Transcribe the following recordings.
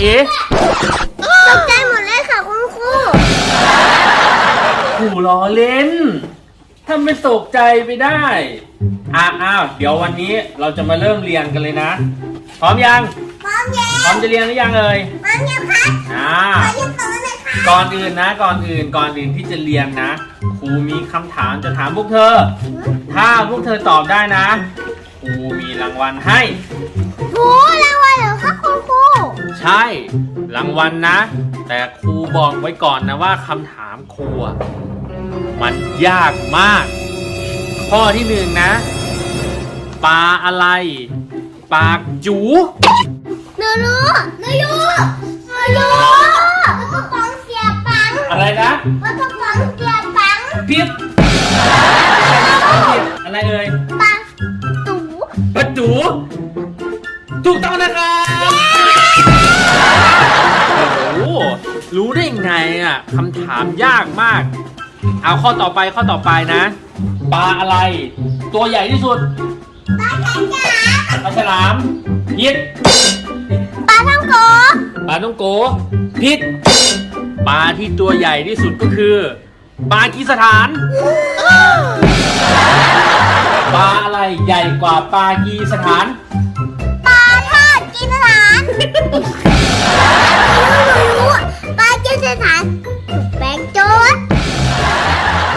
เอ๋ตกใจหมดเลยค่ะคุณครูครูล้อเล่นทำเป็นตกใจไปได้อะอ้าวเดี๋ยววันนี้เราจะมาเริ่มเรียนกันเลยนะ พร้อมยัง พร้อมแล้วพร้อมจะเรียนหรือยังเอ่ยพร้อมยังครับอ่าขอยืมตัวหน่อยค่ะก่อนอื่นนะ ก่อนอื่น ก่อนอื่นที่จะเรียนนะ ครูมีคำถามจะถามพวกเธอ ถ้าพวกเธอตอบได้นะ ครูมีรางวัลให้โหราง ใช่ รางวัลนะ แต่ครูบอกไว้ก่อนนะว่าคำถามครูอะมันยากมาก ข้อที่หนึ่งนะ ปลาอะไร ปากจู หนูรู้หนูรู้หนูรู้แล้วก็ปังเสียปังอะไรนะแล้วก็ปังเสียปังผิดผิดอะไรเอ่ยปังตู ปลาจู ถูกต้องนะครับ ได้ไงอะคำถามยากมาก เอาข้อต่อไปข้อต่อไปนะ ปลาอะไร ตัวใหญ่ที่สุด ปลาจ๋าจ๋าปลาฉลามผิดปลาท่องโกปลาต้องโกผิดปลาที่ตัวใหญ่ที่สุดก็คือ ปลากีสถาน ปลาอะไรใหญ่กว่าปลากีสถาน ปลาทอดกินสถานหนูรู้ ปลากินสถานแบงโจด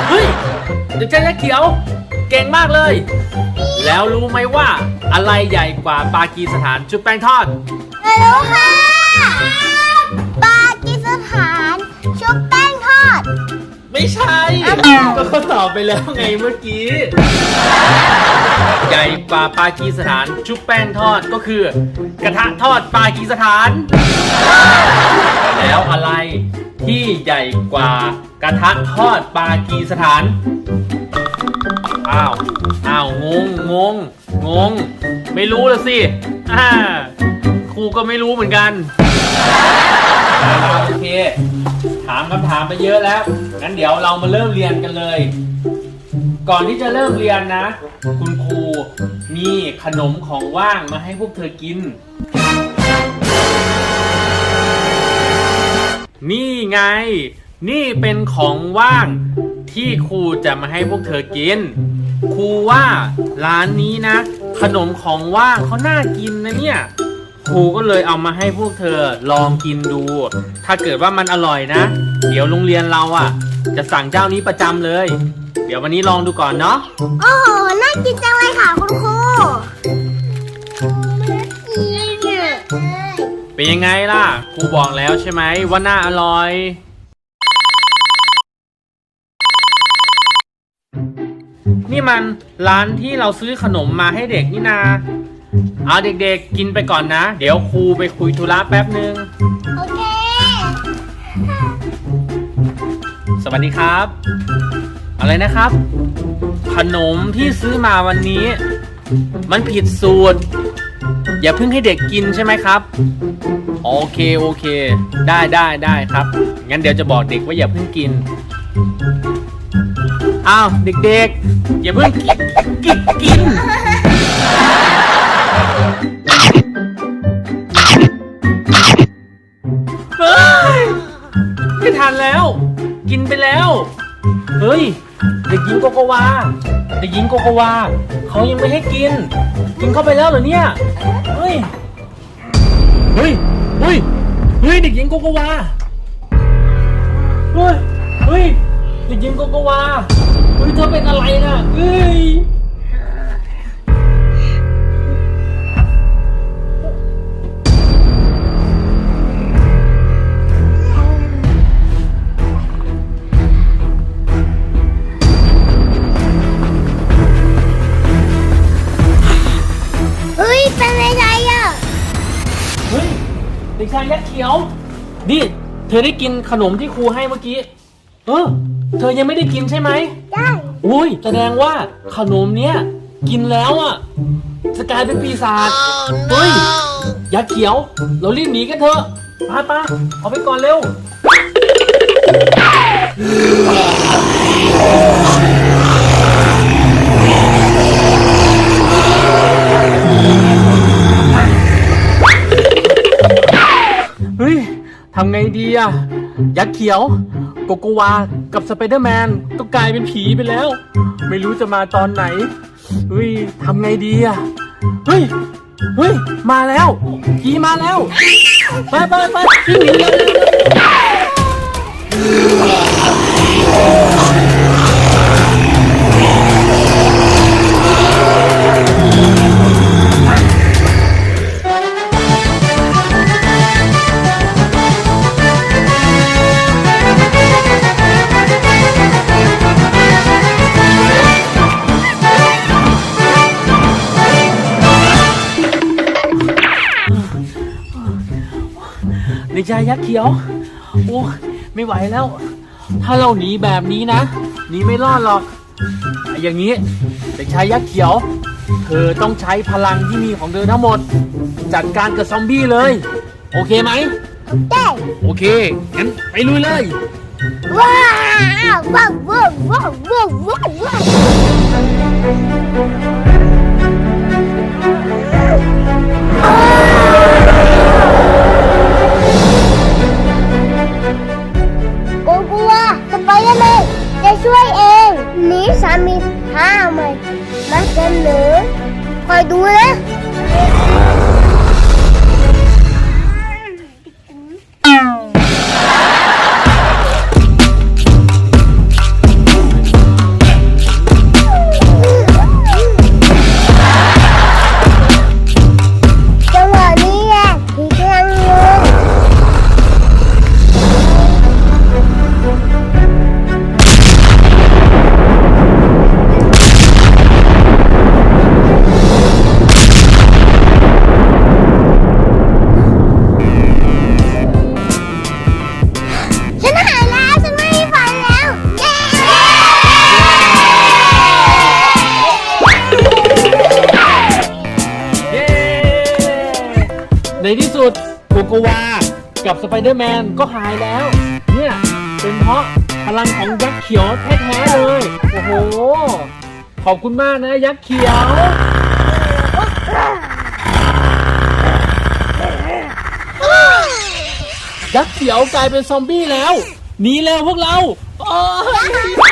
เฮ้ยเด็กชายยักษ์เขียว เก่งมากเลย แล้วรู้ไหมว่าอะไรใหญ่กว่าปากีสถานชุบแป้งทอดหนูรู้ค่ะปลากินสถานชุบแป้งทอด ไม่ใช่ ก็เขาตอบไปแล้วไงเมื่อกี้ ใหญ่กว่าปากีสถานชุบแป้งทอดก็คือ กระทะทอดปากีสถาน แล้วอะไร ที่ใหญ่กว่ากระทะทอดปากีสถาน อ้าว อ้าว งง งง งง ไม่รู้ละสิอ่าครูก็ไม่รู้เหมือนกันอ่าโอเค ถามคำถามไปเยอะแล้ว งั้นเดี๋ยวเรามาเริ่มเรียนกันเลย ก่อนที่จะเริ่มเรียนนะ คุณครูมีขนมของว่างมาให้พวกเธอกิน ไง นี่เป็นของว่างที่ครูจะมาให้พวกเธอกิน ครูว่าร้านนี้นะ ขนมของว่างเขาน่ากินนะเนี่ย ครูก็เลยเอามาให้พวกเธอลองกินดู ถ้าเกิดว่ามันอร่อยนะ เดี๋ยวโรงเรียนเราอะ จะสั่งเจ้านี้ประจำเลย เดี๋ยววันนี้ลองดูก่อนเนาะ โอ้โห น่ากินจังเลยค่ะคุณครู เป็นยังไงล่ะครูบอกแล้วใช่ไหมว่าน่าอร่อย นี่มันร้านที่เราซื้อขนมมาให้เด็กนี่นา เอาเด็กๆ กินไปก่อนนะ เดี๋ยวครูไปคุยธุระแป๊บนึง โอเค สวัสดีครับ อะไรนะครับ ขนมที่ซื้อมาวันนี้ มันผิดสูตร อย่าเพิ่งให้เด็กกินใช่ไหมครับ โอเคโอเค ได้ได้ได้ครับ งั้นเดี๋ยวจะบอกเด็กว่าอย่าเพิ่งกิน อ้าวเด็กๆ อย่าเพิ่งกินกินกินเฮ้ยไม่ทันแล้ว กินไปแล้ว เฮ้ย เด็กหญิงโกโกวา เด็กหญิงโกโกวาเขายังไม่ให้กิน กินเข้าไปแล้วเหรอเนี่ย เฮ้ย เฮ้ย เฮ้ยเฮ้ยเด็กหญิงโกโกวาเฮ้ยเฮ้ยเด็กหญิงโกโกวาเฮ้ยเธอเป็นอะไรน่ะเฮ้ย เด็กชายยักษ์เขียวดิเธอได้กินขนมที่ครูให้เมื่อกี้ เออ เธอยังไม่ได้กินใช่ไหมได้อุ้ยแสดงว่าขนมเนี้ยกินแล้วอะจะกลายเป็นปีศาจเฮ้ยยักษ์เขียว เรารีบหนีกันเถอะป้าป้าเอาไปก่อนเร็ว อะยักษ์เขียว โกโกวา กับสไปเดอร์แมน ก็กลายเป็นผีไปแล้ว ไม่รู้จะมาตอนไหนเฮ้ยทำไงดีอะเฮ้ยเฮ้ย มาแล้ว ผีมาแล้ว ไปไปไปวิ่งหนีเร็ว เร็วเร็วเด็กชายยักษ์เขียวโอ้ไม่ไหวแล้ว ถ้าเราหนีแบบนี้นะหนีไม่รอดหรอก อย่างนี้เด็กชายยักษ์เขียว เธอต้องใช้พลังที่มีของเธอทั้งหมด จัดการกับซอมบี้เลย โอเคไหมได้โอเคงั้นไปลุยเลย ว้าวว้าวว้าวว้าวว้าว กวา กับสไปเดอร์แมนก็หายแล้ว เนี่ย เป็นเพราะพลังของยักษ์เขียวแท้ๆเลย โอ้โห ขอบคุณมากนะยักษ์เขียว ยักษ์เขียวกลายเป็นซอมบี้แล้วหนีแล้วพวกเราโอ้ย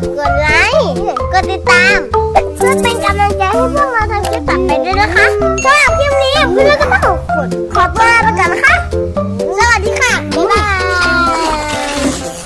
กกดไลค์ กดติดตาม เพื่อเป็นกำลังใจให้พวกเราทำคลิปต่อไปด้วยนะคะสำหรับคลิปนี้เพื่อนๆก็ต้องกดขอตัวลาไปก่อนนะคะ